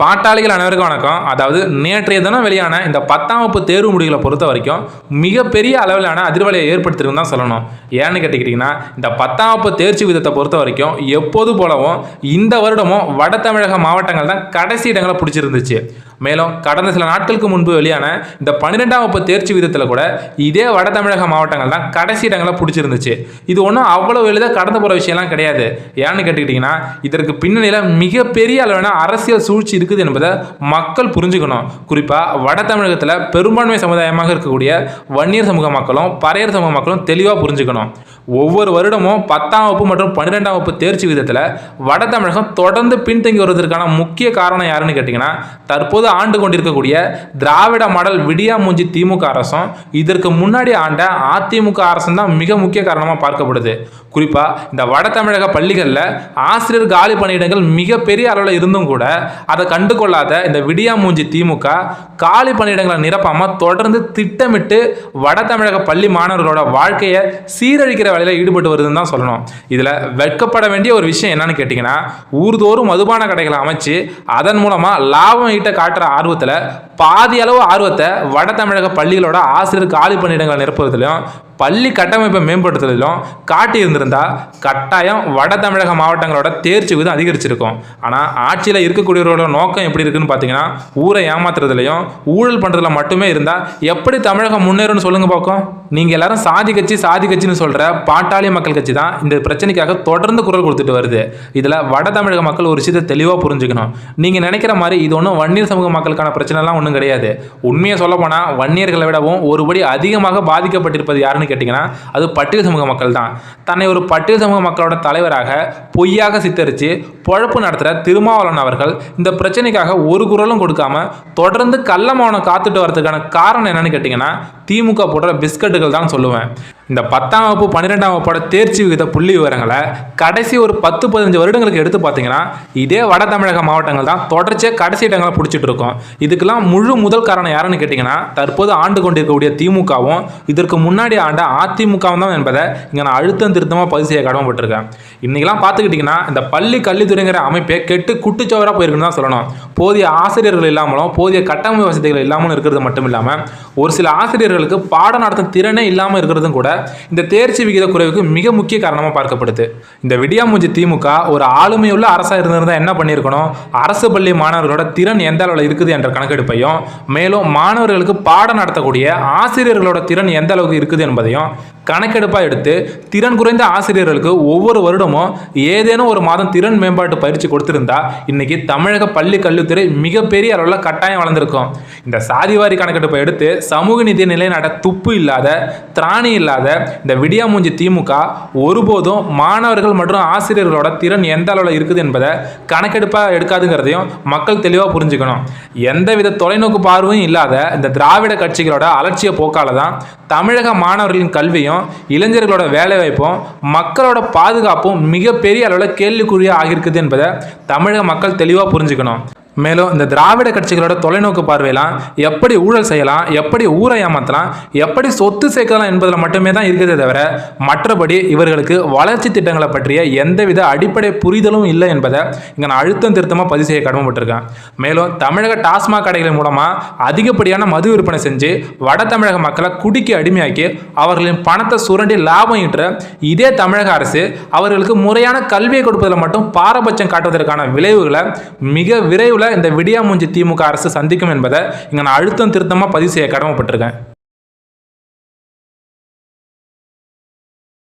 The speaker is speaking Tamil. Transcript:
பாட்டாளிகள் அனைவருக்கும் வணக்கம். அதாவது நேற்றைய தினம் வெளியான இந்த பத்தாம் வகுப்பு தேர்வு முடிவுகளை பொறுத்த வரைக்கும் மிகப்பெரிய அளவிலான அதிர்வலையை ஏற்படுத்திருக்குன்னு தான் சொல்லணும். ஏன்னு கேட்டுக்கிட்டிங்கன்னா இந்த பத்தாம் வகுப்பு தேர்ச்சி விதத்தை பொறுத்த வரைக்கும் எப்போது போலவும் இந்த வருடமும் வட தமிழக மாவட்டங்கள் தான் கடைசி இடங்களை பிடிச்சிருந்துச்சு. மேலும் கடந்த சில நாட்களுக்கு முன்பு வெளியான இந்த பன்னிரெண்டாம் வகுப்பு தேர்ச்சி விதத்தில் கூட இதே வட தமிழக மாவட்டங்கள் தான் கடைசி இடங்களை பிடிச்சிருந்துச்சு. இது ஒன்றும் அவ்வளோ எளிதாக கடந்து போகிற விஷயம்லாம் கிடையாது. ஏன்னு கேட்டுக்கிட்டிங்கன்னா இதற்கு பின்னணியில் மிகப்பெரிய அளவான அரசியல் சூழ்ச்சி இருக்குது என்பதை மக்கள் புரிஞ்சுக்கணும். குறிப்பாக வட தமிழகத்தில் பெரும்பான்மை சமுதாயமாக இருக்கக்கூடிய வன்னியர் சமூக மக்களும் பறையர் சமூக மக்களும் தெளிவாக புரிஞ்சுக்கணும். ஒவ்வொரு வருடமும் பத்தாம் வகுப்பு மற்றும் பன்னிரெண்டாம் வகுப்பு தேர்ச்சி விதத்தில் வட தமிழகம் தொடர்ந்து பின்தங்கி வருவதற்கான முக்கிய காரணம் யாருன்னு கேட்டிங்கன்னா தற்போது ஆண்டு கொண்டிருக்கக்கூடிய திராவிட மாடல் விடியா மூஞ்சி திமுக அரசும் இதற்கு முன்னாடி ஆண்ட அதிமுக அரசும் தான் மிக முக்கிய காரணமாக பார்க்கப்படுது. குறிப்பாக இந்த வட தமிழக பள்ளிகளில் ஆசிரியர் காலி பணியிடங்கள் மிகப்பெரிய அளவில் இருந்தும் கூட அதை கண்டு கொள்ளாத இந்த விடியா மூஞ்சி திமுக காலி பணியிடங்களை நிரப்பாமல் தொடர்ந்து திட்டமிட்டு வட தமிழக பள்ளி மாணவர்களோட வாழ்க்கையை சீரழிக்கிற வேலையில் ஈடுபட்டு வருதுன்னு தான் சொல்லணும். இதில் வெட்கப்பட வேண்டிய ஒரு விஷயம் என்னன்னு கேட்டிங்கன்னா ஊர்தோறும் மதுபான கடைகளை அமைச்சு அதன் மூலமாக லாபம் ஈட்ட காட்டுற ஆர்வத்தில் பாதி அளவு ஆர்வத்தை வட தமிழக பள்ளிகளோட ஆசிரியர் காலி பணியிடங்களை நிரப்புறதுலையும் பள்ளி கட்டமைப்பை மேம்படுத்துறதிலும் காட்டி இருந்திருந்தா கட்டாயம் வட தமிழக மாவட்டங்களோட தேர்ச்சி விதம் அதிகரிச்சிருக்கும். ஆனால் ஆட்சியில் இருக்கக்கூடியவர்களோட நோக்கம் எப்படி இருக்குன்னு பார்த்தீங்கன்னா ஊரை ஏமாத்துறதுலையும் ஊழல் பண்ணுறதுல மட்டுமே இருந்தால் எப்படி தமிழகம் முன்னேறும்னு சொல்லுங்கள் பார்க்கும் நீங்கள் எல்லாரும் சாதி கட்சி சாதி கட்சின்னு சொல்கிற பாட்டாளி மக்கள் கட்சி தான் இந்த பிரச்சனைக்காக தொடர்ந்து குரல் கொடுத்துட்டு வருது. இதில் வட தமிழக மக்கள் ஒரு விஷயத்தை தெளிவாக புரிஞ்சுக்கணும். நீங்கள் நினைக்கிற மாதிரி இது ஒன்றும் வன்னியர் சமூக மக்களுக்கான பிரச்சனைலாம் ஒன்றும் கிடையாது. உண்மையை சொல்ல போனால் வன்னியர்களை விடவும் ஒருபடி அதிகமாக பாதிக்கப்பட்டிருப்பது யாருன்னு கேட்டிங்கன்னா அது பட்டியல் சமூக மக்கள் தான். தன்னை ஒரு பட்டியல் சமூக மக்களோட தலைவராக பொய்யாக சித்தரித்து பொழப்பு நடத்துகிற திருமாவளவன் அவர்கள் இந்த பிரச்சனைக்காக ஒரு குரலும் கொடுக்காம தொடர்ந்து கள்ள மௌனம் காத்துட்டு வரதுக்கான காரணம் என்னன்னு கேட்டிங்கன்னா திமுக போடுற பிஸ்கட்டுகள் தான் சொல்லுவேன். இந்த பத்தாம் வகுப்பு பன்னிரெண்டாம் வகுப்போட தேர்ச்சி விகித புள்ளி விவரங்களை கடைசி ஒரு பத்து பதினஞ்சு வருடங்களுக்கு எடுத்து பார்த்தீங்கன்னா இதே வட தமிழக மாவட்டங்கள் தான் தொடர்ச்சியாக கடைசி இடங்களை பிடிச்சிட்டு இருக்கோம். இதுக்கெல்லாம் முழு முதல் காரணம் யாருன்னு கேட்டிங்கன்னா தற்போது ஆண்டு கொண்டிருக்கக்கூடிய திமுகவும் இதற்கு முன்னாடி ஆண்ட அதிமுகவும் தான் என்பதை இங்கே நான் அழுத்தம் திருத்தமாக பதிவு செய்ய கடமைப்பட்டிருக்கேன். இன்றைக்கெல்லாம் பார்த்துக்கிட்டிங்கன்னா இந்த பள்ளி கல்வித்துறைங்கிற அமைப்பே கெட்டு குட்டுச்சவராக போயிருக்குன்னு தான் சொல்லணும். போதிய ஆசிரியர்கள் இல்லாமலும் போதிய கட்டமைப்பு வசதிகள் இல்லாமலும் இருக்கிறது மட்டும் இல்லாமல் ஒரு சில ஆசிரியர்களுக்கு பாடம் நடத்தும் திறனே இல்லாமல் இருக்கிறதும் கூட இந்த தேர்ச்சி விகித குறைவுக்கு மிக முக்கிய காரணமாக பார்க்கப்படுது. இந்த விடியாமூஞ்சி திமுக ஒரு ஆளுமையுள்ள அரசாக இருந்திருந்தால் என்ன பண்ணியிருக்கணும்? அரசு பள்ளி மாணவர்களோட திறன் எந்த அளவில் இருக்குது என்ற கணக்கெடுப்பையும் மேலும் மாணவர்களுக்கு பாடம் நடத்தக்கூடிய ஆசிரியர்களோட திறன் எந்த அளவுக்கு இருக்குது என்பதையும் கணக்கெடுப்பாக எடுத்து திறன் குறைந்த ஆசிரியர்களுக்கு ஒவ்வொரு வருடமும் ஏதேனும் ஒரு மாதம் திறன் மேம்பாட்டு பயிற்சி கொடுத்திருந்தா இன்னைக்கு தமிழக பள்ளி கல்வித்துறை மிகப்பெரிய அளவில் கட்டாயம் வளர்ந்துருக்கும். இந்த சாதிவாரி கணக்கெடுப்பை எடுத்து சமூக நீதி நிலைநாட்ட துப்பு இல்லாத திராணி இல்லாத இந்த விடியாமூஞ்சி திமுக ஒருபோதும் மாணவர்கள் மற்றும் ஆசிரியர்களோட திறன் எந்த அளவில் இருக்குது என்பதை கணக்கெடுப்பாக எடுக்காதுங்கிறதையும் மக்கள் தெளிவாக புரிஞ்சுக்கணும். எந்தவித தொலைநோக்கு பார்வையும் இல்லாத இந்த திராவிட கட்சிகளோட அலட்சிய போக்கால தான் தமிழக மாணவர்களின் கல்வியும் இளைஞர்களோட வேலைவாய்ப்பும் மக்களோட பாதுகாப்பும் மிகப்பெரிய அளவில் கேள்விக்குறியாக ஆகியிருக்குது என்பதை தமிழக மக்கள் தெளிவாக புரிஞ்சுக்கணும். மேலும் இந்த திராவிட கட்சிகளோட தொலைநோக்கு பார்வையெல்லாம் எப்படி ஊழல் செய்யலாம் எப்படி ஊரை ஏமாற்றலாம் எப்படி சொத்து சேர்க்கலாம் என்பதில் மட்டுமே தான் இருக்கிறதே தவிர மற்றபடி இவர்களுக்கு வளர்ச்சி திட்டங்களை பற்றிய எந்தவித அடிப்படை புரிதலும் இல்லை என்பதை இங்கே நான் அழுத்தம் திருத்தமாக பதிவு செய்ய கடமைப்பட்டிருக்கேன். மேலும் தமிழக டாஸ்மாக் கடைகள் மூலமாக அதிகப்படியான மது விற்பனை செஞ்சு வட தமிழக மக்களை குடிக்க அடிமையாக்கி அவர்களின் பணத்தை சுரண்டி லாபம் ஈட்டுற இதே தமிழக அரசு அவர்களுக்கு முறையான கல்வியை கொடுப்பதில் மட்டும் பாரபட்சம் காட்டுவதற்கான விளைவுகளை மிக விரைவில் இந்த விடியாமூஞ்சி திமுக அரசு சந்திக்கும் என்பதை இங்கே நான் அழுத்தம் திருத்தமாக பதிவு செய்ய கடமைப்பட்டிருக்கேன்.